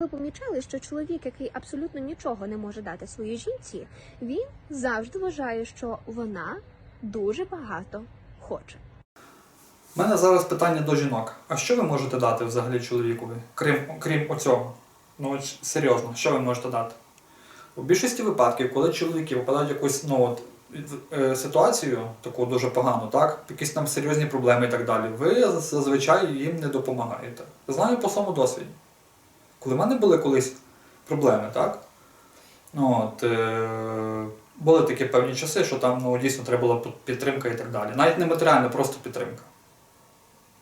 Ви помічали, що чоловік, який абсолютно нічого не може дати своїй жінці, він завжди вважає, що вона дуже багато хоче. У мене зараз питання до жінок. А що ви можете дати взагалі чоловікові, крім, крім оцього? Ну серйозно, що ви можете дати? У більшості випадків, коли чоловіки попадають в якусь ну, от, е, ситуацію, таку дуже погану, так, якісь там серйозні проблеми і так далі, ви зазвичай їм не допомагаєте. Знаю по своєму досвіді. Коли в мене були колись проблеми, так? Ну, от, е, були такі певні часи, що там ну, дійсно треба була підтримка і так далі. Навіть не матеріальна, просто підтримка.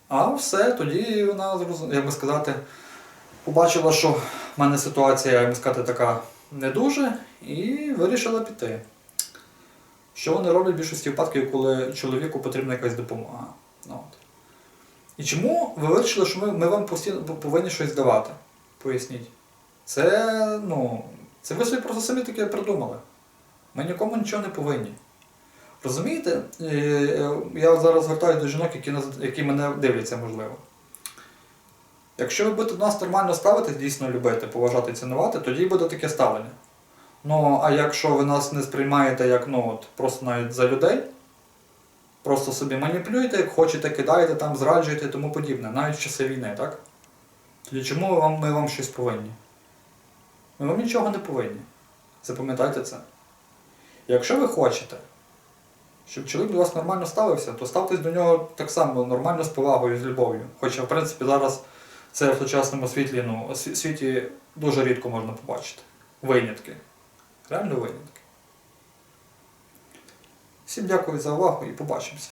А все, тоді вона, як би сказати, побачила, що в мене ситуація, як би сказати, така не дуже, і вирішила піти. Що вони роблять в більшості випадків, коли чоловіку потрібна якась допомога. Ну, от. І чому ви вирішили, що ми, ми вам постійно повинні щось давати? Поясніть. Це, ну, це ви собі просто самі таке придумали. Ми нікому нічого не повинні. Розумієте? Е, Я зараз звертаюся до жінок, які, які мене дивляться, можливо. Якщо ви будете до нас нормально ставитись, дійсно любити, поважати цінувати, тоді буде таке ставлення. Ну, а якщо ви нас не сприймаєте як ну, от, просто навіть за людей, просто собі маніпулюєте, як хочете, кидаєте, там, зраджуєте і тому подібне, навіть в часи війни, так? Тоді чому вам, ми вам щось повинні? Ми вам нічого не повинні. Запам'ятайте це. Якщо ви хочете, щоб чоловік до вас нормально ставився, то ставтесь до нього так само нормально з повагою, з любов'ю. Хоча, в принципі, зараз це в сучасному світлі, ну, світі дуже рідко можна побачити. Винятки. Реально винятки. Всім дякую за увагу і побачимося.